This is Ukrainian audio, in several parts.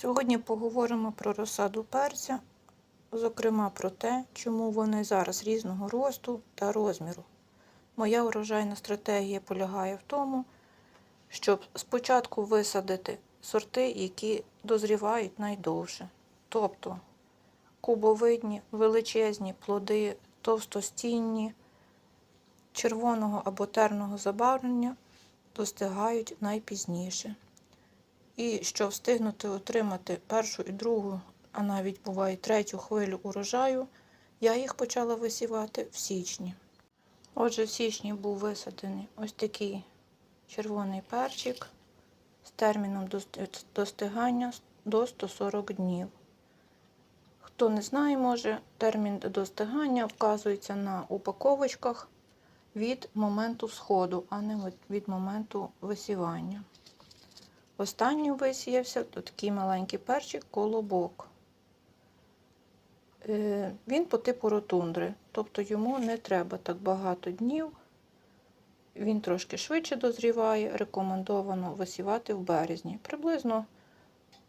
Сьогодні поговоримо про розсаду перця, зокрема про те, чому вони зараз різного росту та розміру. Моя урожайна стратегія полягає в тому, щоб спочатку висадити сорти, які дозрівають найдовше. Тобто кубовидні, величезні плоди, товстостінні, червоного або терного забарвлення достигають найпізніше. І щоб встигнути отримати першу і другу, а навіть буває третю хвилю урожаю, я їх почала висівати в січні. Отже, в січні був висаджений ось такий червоний перчик з терміном достигання до 140 днів. Хто не знає, може, термін достигання вказується на упаковочках від моменту сходу, а не від моменту висівання. Останній висіявся такий маленький перчик колобок. Е, Він по типу ротундри, тобто йому не треба так багато днів. Він трошки швидше дозріває, рекомендовано висівати в березні. Приблизно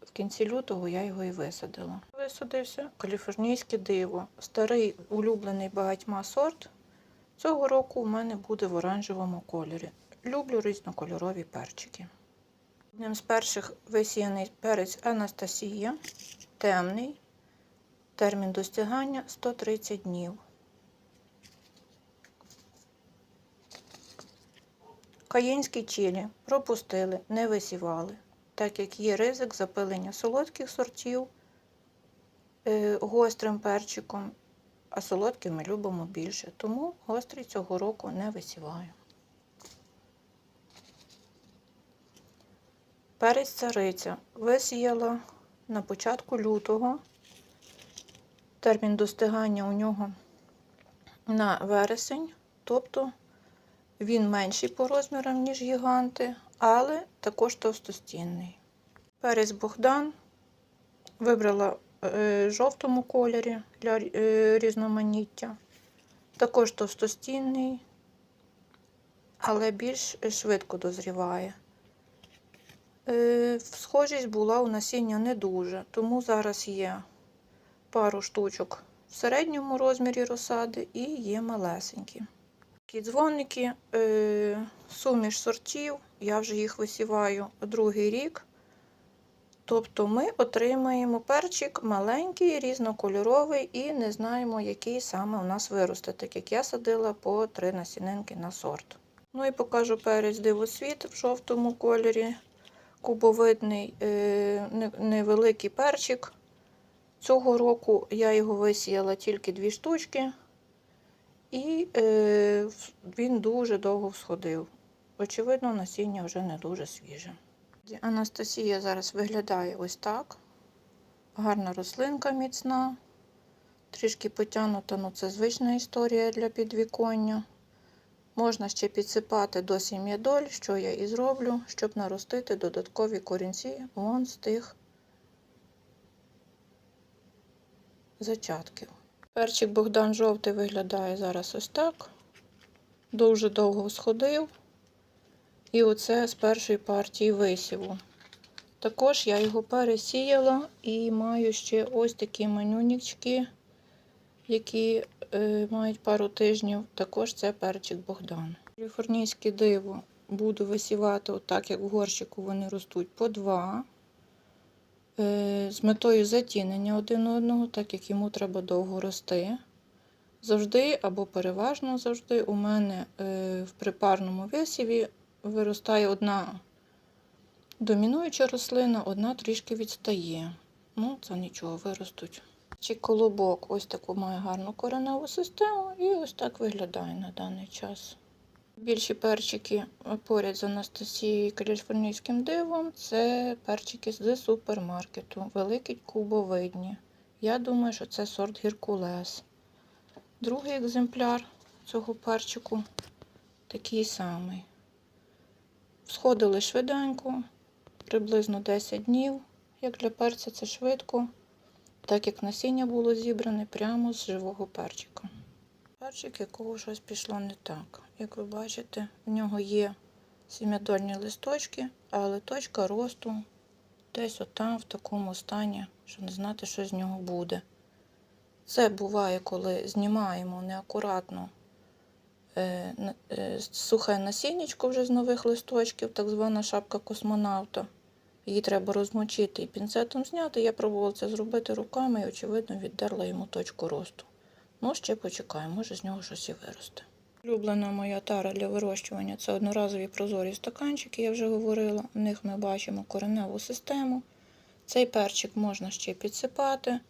в кінці лютого я його і висадила. Висадився каліфорнійське диво, старий улюблений багатьма сорт. Цього року у мене буде в оранжевому кольорі. Люблю різнокольорові перчики. Одним з перших висіяний перець Анастасія, темний, термін достигання 130 днів. Каїнські чилі пропустили, не висівали, так як є ризик запилення солодких сортів е, гострим перчиком, а солодкі ми любимо більше, тому гострий цього року не висіваю. Перець цариця висіяла на початку лютого. Термін достигання у нього на вересень, тобто він менший по розмірам, ніж гіганти, але також товстостінний. Перець Богдан вибрала е, в жовтому кольорі для е, різноманіття. Також товстостінний, але більш швидко дозріває. Е, Схожість була у насіння не дуже, тому зараз є пару штучок в середньому розмірі розсади і є малесенькі. Такі дзвоники, е, суміш сортів, я вже їх висіваю другий рік. Тобто ми отримаємо перчик маленький, різнокольоровий і не знаємо, який саме у нас виросте, так як я садила по три насінинки на сорт. Ну і покажу перець дивосвіт в жовтому кольорі кубовидний е, невеликий перчик. Цього року я його висіяла тільки дві штучки, і е, він дуже довго всходив. Очевидно, насіння вже не дуже свіже. Анастасія зараз виглядає ось так. Гарна рослинка міцна, трішки потягнута, ну це звична історія для підвіконня. Можна ще підсипати до сім'ядоль, що я і зроблю, щоб наростити додаткові корінці вон з тих зачатків. Перчик Богдан жовтий виглядає зараз ось так. Дуже довго сходив. І оце з першої партії висіву. Також я його пересіяла і маю ще ось такі манюнічки, які мають пару тижнів. Також це перчик Богдан. Каліфорнійське диво буду висівати, отак як в горщику вони ростуть, по два. Е, з метою затінення один одного, так як йому треба довго рости. Завжди або переважно завжди у мене е, в припарному висіві виростає одна домінуюча рослина, одна трішки відстає. Ну, це нічого, виростуть. Чи колобок ось таку має гарну кореневу систему і ось так виглядає на даний час. Більші перчики поряд з Анастасією каліфорнійським дивом це перчики з супермаркету, великі кубовидні. Я думаю, що це сорт Геркулес. Другий екземпляр цього перчику такий самий. Сходили швиденько, приблизно 10 днів. Як для перця це швидко, так як насіння було зібране прямо з живого перчика. Перчик, якого щось пішло не так. Як ви бачите, в нього є сім'ядольні листочки, але точка росту десь отам, в такому стані, що не знати, що з нього буде. Це буває, коли знімаємо неакуратно е, е, сухе насіннячко вже з нових листочків, так звана шапка космонавта. Її треба розмочити і пінцетом зняти. Я пробувала це зробити руками і, очевидно, віддерла йому точку росту. Ну, ще почекаємо, може з нього щось і виросте. Улюблена моя тара для вирощування це одноразові прозорі стаканчики, я вже говорила. В них ми бачимо кореневу систему. Цей перчик можна ще підсипати.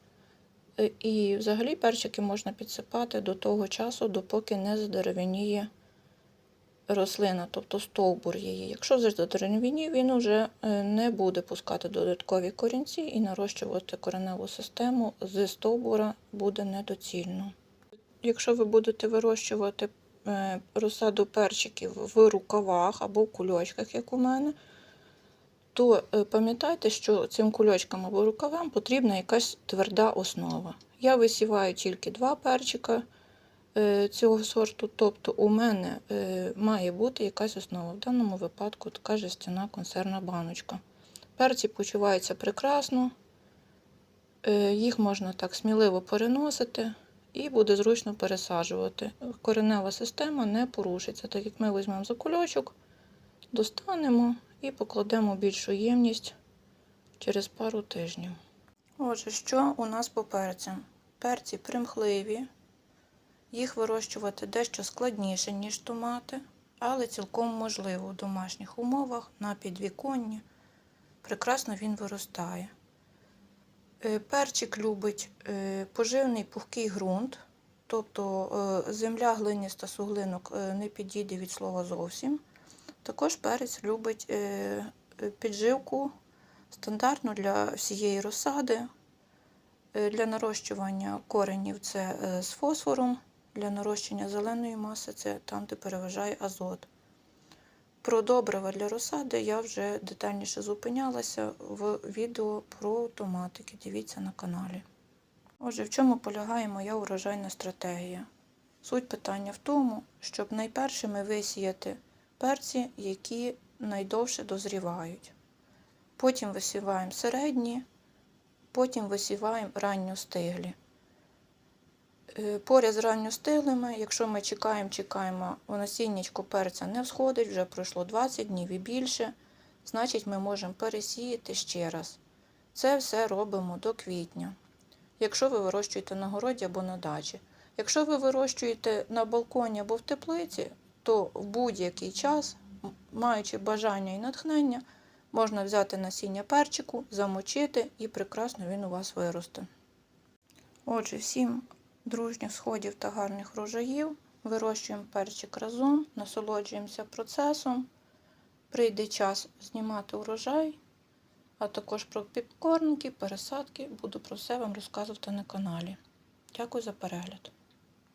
Е, І взагалі перчики можна підсипати до того часу, допоки не задеревеніє рослина, тобто стовбур її. Якщо задеревенів, він вже е, не буде пускати додаткові корінці і нарощувати кореневу систему з стовбура буде недоцільно. Якщо ви будете вирощувати е, розсаду перчиків в рукавах або в кульочках, як у мене, то е, пам'ятайте, що цим кульочкам або рукавам потрібна якась тверда основа. Я висіваю тільки два перчика цього сорту, тобто у мене е, має бути якась основа. В даному випадку така жестяна консервна баночка. Перці почуваються прекрасно, е, їх можна так сміливо переносити і буде зручно пересаджувати. Коренева система не порушиться, так як ми візьмемо за кульочок, достанемо і покладемо більшу ємність через пару тижнів. Отже, що у нас по перцям? Перці примхливі, їх вирощувати дещо складніше, ніж томати, але цілком можливо в домашніх умовах на підвіконні. Прекрасно він виростає. Е, Перчик любить е, поживний пухкий ґрунт, тобто е, земля глиніста суглинок не підійде від слова зовсім. Також перець любить підживку стандартну для всієї розсади. Для нарощування коренів це з фосфором, для нарощення зеленої маси це там, де переважає азот. Про добрива для розсади я вже детальніше зупинялася в відео про томатики. Дивіться на каналі. Отже, в чому полягає моя урожайна стратегія? Суть питання в тому, щоб найпершими висіяти перці, які найдовше дозрівають. Потім висіваємо середні, потім висіваємо ранньостиглі. Е, Поряд з ранньостиглими, якщо ми чекаємо, чекаємо, насіннячко перця не всходить, вже пройшло 20 днів і більше, значить ми можемо пересіяти ще раз. Це все робимо до квітня. Якщо ви вирощуєте на городі або на дачі. Якщо ви вирощуєте на балконі або в теплиці, то в будь-який час, маючи бажання і натхнення, можна взяти насіння перчику, замочити і прекрасно він у вас виросте. Отже, всім дружніх сходів та гарних врожаїв. Вирощуємо перчик разом, насолоджуємося процесом. Прийде час знімати урожай, а також про підкормки, пересадки. Буду про все вам розказувати на каналі. Дякую за перегляд.